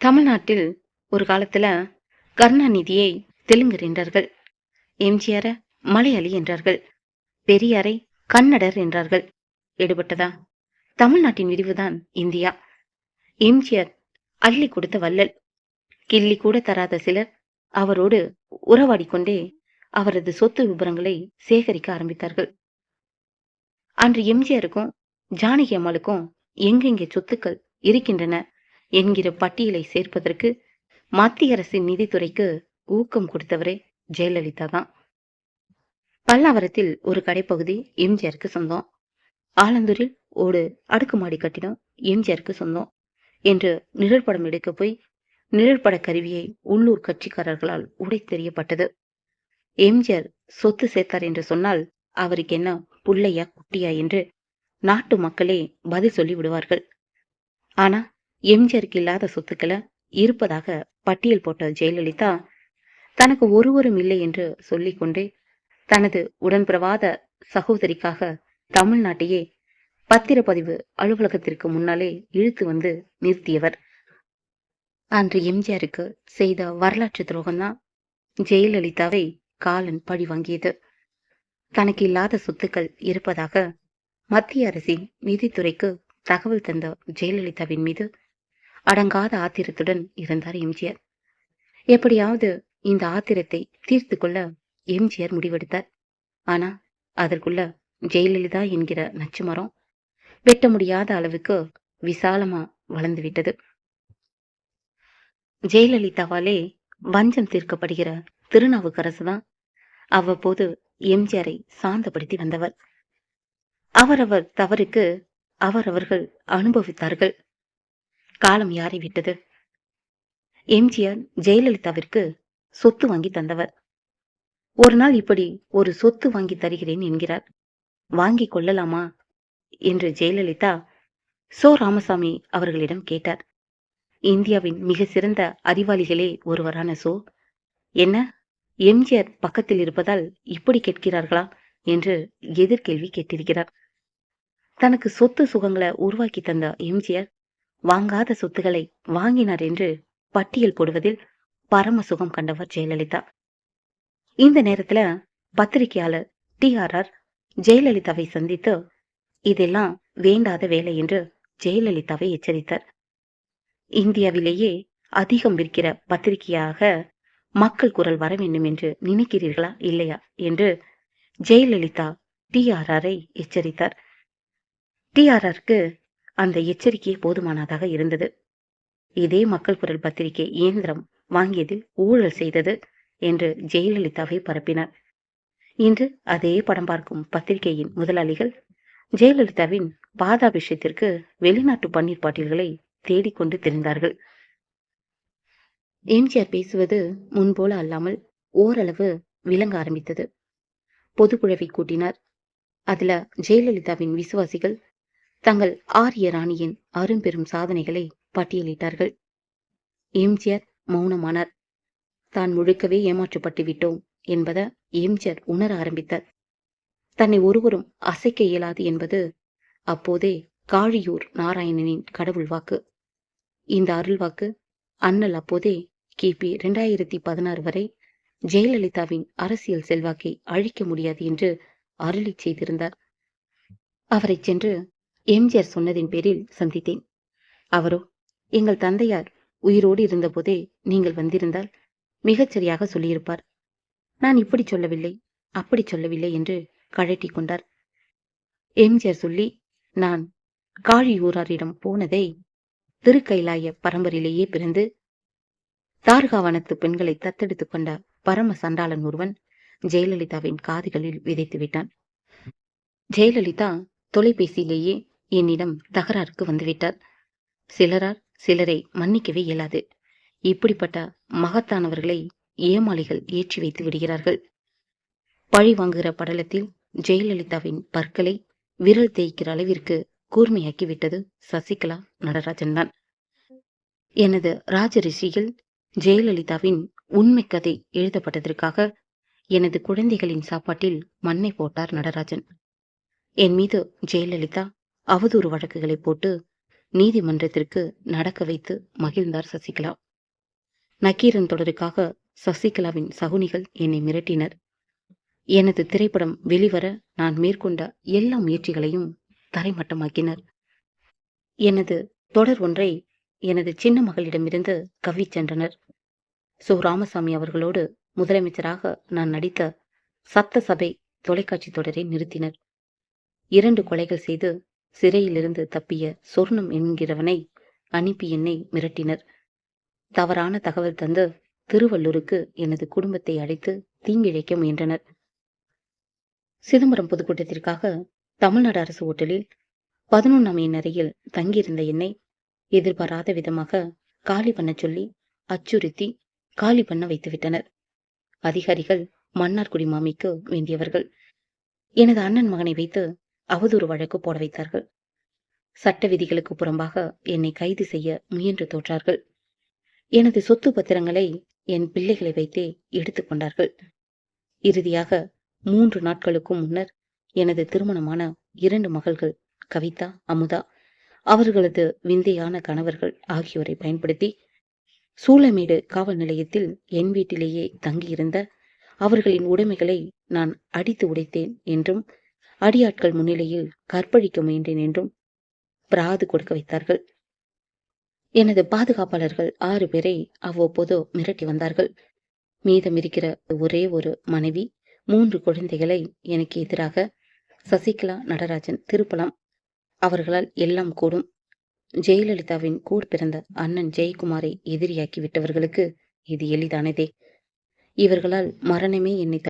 தமிழ்நாட்டில் ஒரு காலத்துல கருணாநிதியை தெலுங்கர் என்றார்கள் எம்ஜிஆர மலையாளி என்றார்கள் பெரியாரை கன்னடர் என்றார்கள். எடுபட்டதா? தமிழ்நாட்டின் விரிவுதான் இந்தியா. எம்ஜிஆர் அள்ளி கொடுத்த வள்ளல் கிள்ளி கூட தராத சிலர் அவரோடு உறவாடிக்கொண்டே அவரது சொத்து விபரங்களை சேகரிக்க ஆரம்பித்தார்கள். அன்று எம்ஜிஆருக்கும் ஜானகி அம்மாளுக்கும் எங்கெங்கே சொத்துக்கள் இருக்கின்றன என்கிற பட்டியலை சேர்ப்பதற்கு மத்திய அரசின் நிதித்துறைக்கு ஊக்கம் கொடுத்தவரே ஜெயலலிதா தான் பல்லாவரத்தில் ஒரு கடைப்பகுதி எம்ஜிஆருக்கு சொந்தம். ஆலந்தூரில் ஒரு அடுக்குமாடி கட்டிடம் எம்ஜிஆருக்கு சொந்தம் என்று நிழற்படம் எடுக்க போய் நிழற்பட கருவியை உள்ளூர் கட்சிக்காரர்களால் உடை தெரியப்பட்டது எம்ஜிஆர் சொத்து சேர்த்தார் என்று சொன்னால் அவருக்கு என்ன புள்ளையா குட்டியா என்று நாட்டு மக்களே பதில் சொல்லி விடுவார்கள் ஆனா எம்ஜிஆருக்கு இல்லாத சொத்துக்களை இருப்பதாக பட்டியல் போட்ட ஜெயலலிதா தனக்கு ஒருவரும் இல்லை என்று சொல்லிக்கொண்டே தனது உடன்பிரவாத சகோதரிக்காக தமிழ்நாட்டையே பத்திரப்பதிவு அலுவலகத்திற்கு முன்னாலே இழுத்து வந்து நிறுத்தியவர். அன்று எம்ஜிஆருக்கு செய்த வரலாற்று துரோகம்தான் ஜெயலலிதாவை காலன் பழி வாங்கியது. தனக்கு இல்லாத சொத்துக்கள் இருப்பதாக மத்திய அரசின் நிதித்துறைக்கு தகவல் தந்த ஜெயலலிதாவின் மீது அடங்காத ஆத்திரத்துடன் இருந்தார் எம்ஜிஆர். எப்படியாவது இந்த ஆத்திரத்தை தீர்த்து கொள்ள எம்ஜிஆர் முடிவெடுத்தார். ஆனா அதற்குள்ள ஜெயலலிதா என்கிற நச்சு மரம் வெட்ட முடியாத அளவுக்கு விசாலமா வளர்ந்து விட்டது. ஜெயலலிதாவாலே வஞ்சம் தீர்க்கப்படுகிற திருநாவுக்கரசு தான் அவ்வப்போது எம்ஜிஆரை சாந்தப்படுத்தி வந்தவர். அவரவர் தவறுக்கு அவரவர்கள் அனுபவித்தார்கள். காலம் யாரை விட்டது? எம்ஜிஆர் ஜெயலலிதாவிற்கு சொத்து வாங்கி தந்தவர். ஒரு நாள் இப்படி ஒரு சொத்து வாங்கி தருகிறேன் என்கிறார். வாங்கி கொள்ளலாமா? என்று ஜெயலலிதா சோ ராமசாமி அவர்களிடம் கேட்டார். இந்தியாவின் மிக சிறந்த அறிவாளிகளே ஒருவரான சோ. என்ன? எம்ஜிஆர் பக்கத்தில் இருப்பதால் இப்படி கேட்கிறார்களா? என்று எதிர்கேள்வி கேட்டிருக்கிறார். தனக்கு சொத்து சுகங்களை உருவாக்கி தந்த எம்ஜிஆர் வாங்காத சொத்துக்களை வாங்கினார் என்று பட்டியல் போடுவதில் பரம சுகம் கண்டவர் ஜெயலலிதா. இந்த நேரத்துல பத்திரிகையாளர் டி ஆர் ஆர் ஜெயலலிதாவை சந்தித்து இதெல்லாம் வேண்டாத வேலை என்று ஜெயலலிதாவை எச்சரித்தார். இந்தியாவிலேயே அதிகம் விற்கிற பத்திரிகையாக மக்கள் குரல் வர வேண்டும் என்று நினைக்கிறீர்களா இல்லையா என்று ஜெயலலிதா டி ஆர் ஆரை எச்சரித்தார். டி ஆர் ஆருக்கு அந்த எச்சரிக்கை போதுமானதாக இருந்தது. இதே மக்கள் குரல் பத்திரிகை இயந்திரம் வாங்கியதில் ஊழல் செய்தது என்று ஜெயலலிதாவை பரப்பினார். இன்று அதே படம் பார்க்கும் பத்திரிகையின் முதலாளிகள் ஜெயலலிதாவின் பாதாபிஷேகத்திற்கு வெளிநாட்டு பன்னீர் பாட்டில்களை தேடிக்கொண்டு திரிந்தார்கள். எம்ஜிஆர் பேசுவது முன்போல அல்லாமல் ஓரளவு விளங்க ஆரம்பித்தது. பொதுக்குழவை கூட்டினார். அதுல ஜெயலலிதாவின் விசுவாசிகள் தங்கள் ஆரிய ராணியின் அரும்பெரும் சாதனைகளை பட்டியலிட்டார்கள். எம்ஜிஆர் மௌனமானார். தான் முழுக்கவே ஏமாற்றப்பட்டு விட்டோம் என்பதை எம்ஜிஆர் உணர ஆரம்பித்தார். தன்னை ஒருவரும் அசைக்க இயலாது என்பது அப்போதே காழியூர் நாராயணனின் கடவுள் வாக்கு. இந்த அருள் வாக்கு அண்ணல் அப்போதே கிபி இரண்டாயிரத்தி பதினாறு வரை ஜெயலலிதாவின் அரசியல் செல்வாக்கை அழிக்க முடியாது என்று அருளி செய்திருந்தார். அவரை சென்று எம்ஜிஆர் சொன்னதின் பேரில் சந்தித்தேன். அவரோ எங்கள் தந்தையார் உயிரோடு இருந்தபோதே நீங்கள் வந்திருந்தால் மிகச் சரியாக சொல்லியிருப்பார். நான் இப்படி சொல்லவில்லை அப்படி சொல்லவில்லை என்று கழட்டி கொண்டார். எம்ஜிஆர் சொல்லி நான் காழியூராரிடம் போனதை திருக்கைலாய பரம்பரையிலேயே பிறந்து தார்காவனத்து பெண்களை தத்தெடுத்துக் கொண்ட பரம சண்டாளன் ஒருவன் ஜெயலலிதாவின் காதுகளில் விதைத்து விட்டான். ஜெயலலிதா தொலைபேசியிலேயே என்னிடம் தகராறுக்கு வந்துவிட்டார். சிலரார் சிலரை மன்னிக்கவே இயலாது. இப்படிப்பட்ட மகத்தானவர்களை ஏமாளிகள் ஏற்றி வைத்து விடுகிறார்கள். பழி வாங்குகிற படலத்தில் ஜெயலலிதாவின் பற்களை விரல் தேய்க்கிற அளவிற்கு கூர்மையாக்கிவிட்டது சசிகலா நடராஜன் தான். எனது ராஜரிஷியில் ஜெயலலிதாவின் உண்மை கதை எழுதப்பட்டதற்காக எனது குழந்தைகளின் சாப்பாட்டில் மண்ணை போட்டார் நடராஜன். என் மீது ஜெயலலிதா அவதூறு வழக்குகளை போட்டு நீதிமன்றத்திற்கு நடக்க வைத்து மகிழ்ந்தார் சசிகலா. நக்கீரன் தொடருக்காக சசிகலாவின் சகுனிகள் என்னை மிரட்டினர். எனது திரைப்படம் வெளிவர நான் மேற்கொண்ட எல்லா முயற்சிகளையும் தரைமட்டமாக்கினர். எனது தொடர் ஒன்றை எனது சின்ன மகளிடமிருந்து கவி சென்றனர். சோ. ராமசாமி அவர்களோடு முதலமைச்சராக நான் நடித்த சத்த சபை தொலைக்காட்சி தொடரை நிறுத்தினர். இரண்டு கொலைகள் செய்து சிறையிலிருந்து தப்பிய சொர்ணம் என்கிறவனை அனுப்பி என்னை மிரட்டினர். தவறான தகவல் தந்து திருவள்ளூருக்கு எனது குடும்பத்தை அழைத்து தீங்கிழைக்க முயன்றனர். சிதம்பரம் பொதுக்கூட்டத்திற்காக தமிழ்நாடு அரசு ஓட்டலில் பதினொன்றாம் எண்ணறையில் தங்கியிருந்த என்னை எதிர்பாராத விதமாக காலி பண்ண சொல்லி அச்சுறுத்தி காலி பண்ண வைத்துவிட்டனர். அதிகாரிகள் மன்னார்குடி மாமிக்கு வேண்டியவர்கள். எனது அண்ணன் மகனை வைத்து அவதூறு வழக்கு போட வைத்தார்கள். சட்ட விதிகளுக்கு புறம்பாக என்னை கைது செய்ய முயன்று தோற்றார்கள். எனது சொத்து பத்திரங்களை என் பிள்ளைகளை வைத்தே எடுத்துக்கொண்டார்கள் இறுதியாக மூன்று நாட்களுக்கும் முன்னர் எனது திருமணமான இரண்டு மகள்கள் கவிதா அமுதா அவர்களது விந்தையான கணவர்கள் ஆகியோரை பயன்படுத்தி சூளமேடு காவல் நிலையத்தில் என் வீட்டிலேயே தங்கியிருந்த அவர்களின் உடைமைகளை நான் அடித்து உடைத்தேன் என்றும் அடியாட்கள் முன்னிலையில் கற்பழிக்க முயன்றேன் என்றும் பிராது கொடுக்க வைத்தார்கள். எனது பாதுகாப்பாளர்கள் ஆறு பேரை அவ்வப்போது மிரட்டி வந்தார்கள். மீதம் இருக்கிற ஒரே ஒரு மனைவி மூன்று குழந்தைகளை எனக்கு எதிராக சசிகலா நடராஜன் திருப்பலாம் அவர்களால் எல்லாம் கூடும். ஜெயலலிதாவின் கூட பிறந்த அண்ணன் ஜெயக்குமாரை எதிரியாக்கி விட்டவர்களுக்கு இது எளிதானதே. இவர்களால் மரணமே என்னை